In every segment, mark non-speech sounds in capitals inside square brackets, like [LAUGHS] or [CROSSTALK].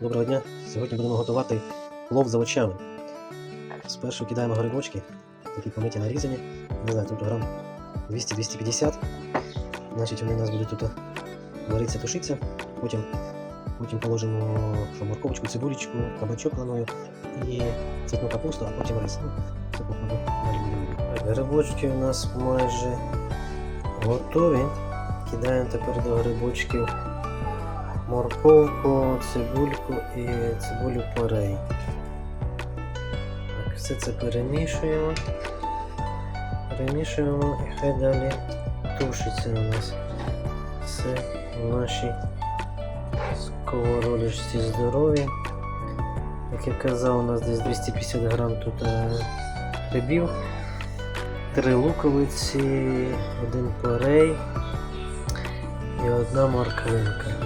Доброго дня! Сьогодні будемо готувати плов з овочами. Спершу кидаємо грибочки, такі помиті нарізані. Не знаю, тут грам 200-250. Значить, вони у нас будуть тут варитися, тушитися. Потім, потім положимо що, морковочку, цибулечку, кабачок планую і цвітну капусту, а потім рис. Ну, це походу. Грибочки у нас майже готові. Кидаємо тепер до грибочків морковку, цибульку і цибулю порей. Так, все це перемішуємо. Перемішуємо і хай далі тушиться у нас все в нашій сковородочці здорові. Як я казав, у нас десь 250 грам тут е, грибів, три луковиці, один порей і одна морквинка.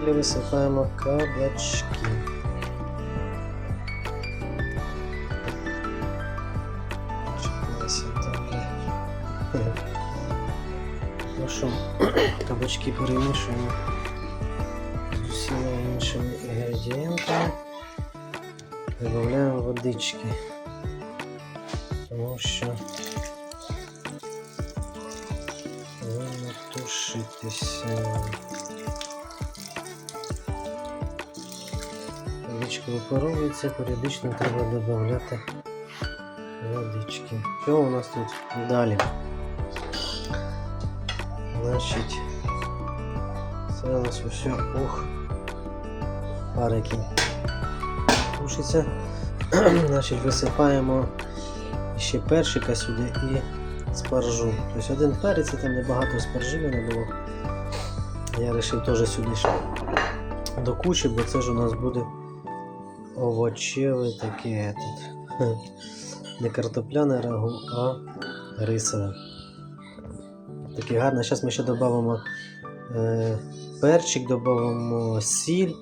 Далі висипаємо кабачки. Добре. Ну [CLEARS THROAT] кабачки перемішуємо з усіма іншими інгредієнтами. Додаємо водички. Тому що повинно тушитися. Випаровується, періодично треба додати водички. Що у нас тут далі? Значить, це у нас усе ух, парики тушиться. [CLEARS THROAT] Значить, висипаємо ще першика сюди і спаржу. Тобто один перець, там небагато спаржи в мене було. Я вирішив теж сюди ще до кучі, бо це ж у нас буде овочеве таке тут. [LAUGHS] Не картопляне рагу, а рисове. Таке гарне. Зараз ми ще додамо е, перчик, додамо сіль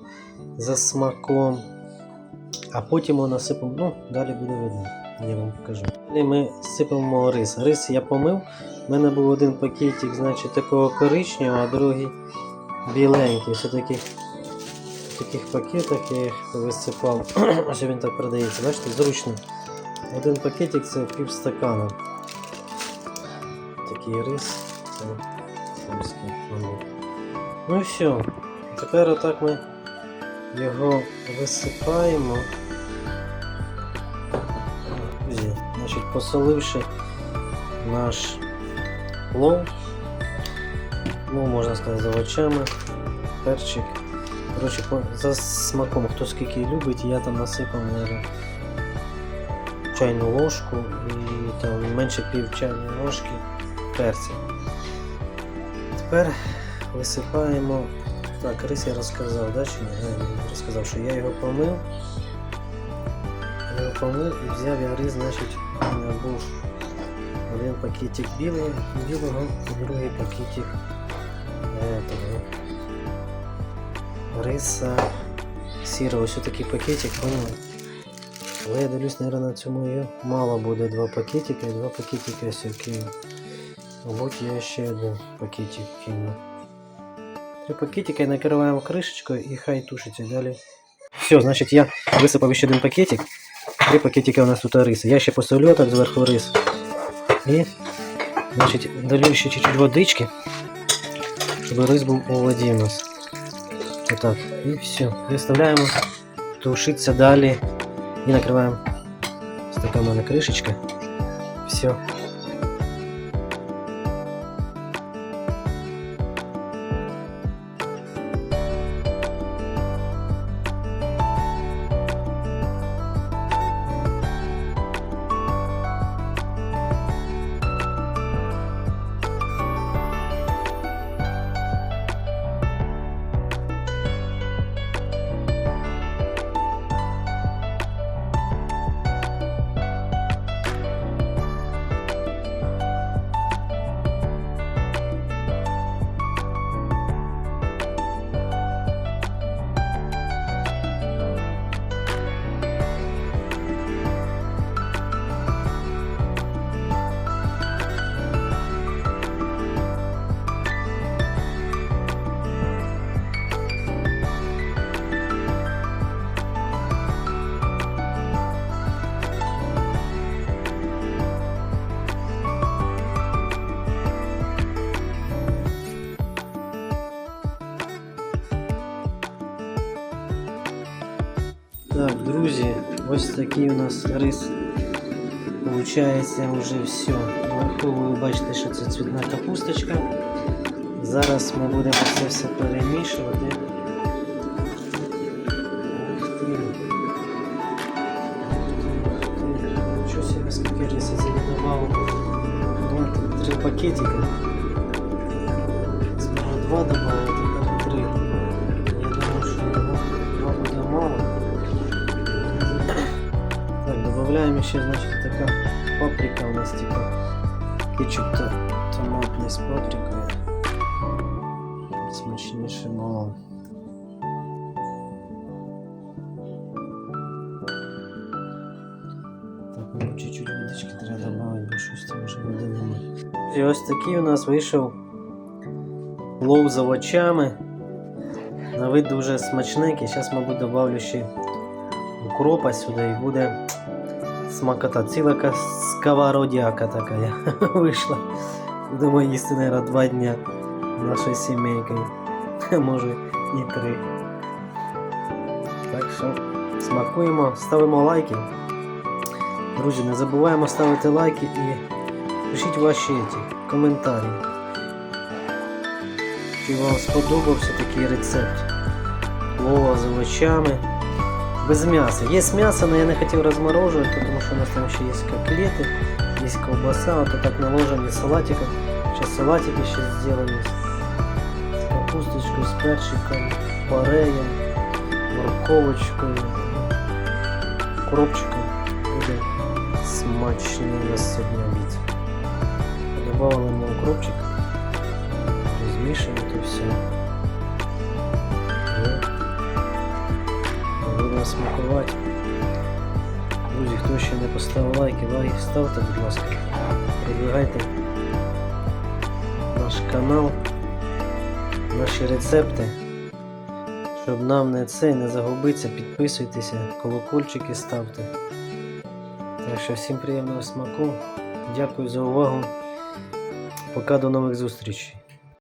за смаком, а потім ми насипемо, ну, далі буде видно, я вам покажу. Далі ми сипемо рис. Рис я помив. У мене був один пакетик, значить, такого коричневого, а другий біленький. Все-таки таких пакетах я їх висипав. [CLEARS THROAT] Ось він так продається, бачите, зручно. Один пакетик це пів стакана. Такий рис. Це польський. Ну і все. Тепер отак ми його висипаємо. Значить, посоливши наш плов, ну, можна сказати, з овочами, перчик. Коротше, за смаком, хто скільки любить, я там насипав, наверное, чайну ложку і там менше пів чайної ложки перця. Тепер висипаємо. Так, рис я розказав, да, чи? А, я розказав, що я його помив. Я його помив і взяв я рис, значить, у мене був один пакетик білий, білого другий пакетик этого, риса сірого. Ось такий пакетик, поняли? Але я дивлюсь, наверное, на цьому і мало буде два пакетика і два пакетика сірки. Мабуть, я ще один пакетик кину. Три пакетика і накриваємо кришечкою і хай тушиться далі. Все, значить я висипав ще один пакетик. Три пакетика у нас тут риси. Я ще посолю так зверху рис. І значить, долю ще чуть-чуть водички, щоб рис був у воді у нас. Отак. І все. Виставляємо тушиться далі. І накриваємо. Ось така. Все. Так, друзі, ось такий у нас рис. Получається вже все. Вверху ви бачите, що це цвітна капусточка. Зараз ми будемо це все перемішувати. Ух ти. Ух ти. Нічого себе, скільки риса це я добавив. Два, три пакетика. Сперва два добавил, Так, добавляем еще, значит, такая паприка у нас типа кетчуп то томатный с паприкой. Смачніше було. Так, ну чуть-чуть водички треба добавити, бо щось там вже води немає. І ось такий у нас вийшов плов з овочами. На вид дуже смачненький. Зараз, мабуть, добавлю ще укропа сюди і буде смакота. Ціла ка- сковородяка така [LAUGHS] вийшла. Будемо їсти, наверное, два дня нашою сімейкою. [LAUGHS] Може і три. Так що смакуємо, ставимо лайки. Друзі, не забуваємо ставити лайки і пишіть ваші ті, коментарі. Чи вам сподобався такий рецепт плова з овочами. Без мяса. Есть мясо, но я не хотел размораживать, потому что у нас там еще есть котлеты, есть колбаса, вот и так наложим и салатиком. Сейчас салатики еще сделаем с с капусточкой, с перчиком, пареем, морковочкой, кропчиком. Буде смачний у нас сьогодні обід. Добавили ми укропчик, розмішуємо то все. Смакувати. Друзі, хто ще не поставив лайки, лайк ставте, будь ласка. Продвигайте наш канал, наші рецепти. Щоб нам не це не загубитися, підписуйтеся, колокольчики ставте. Так що всім приємного смаку. Дякую за увагу. Пока до нових зустрічей.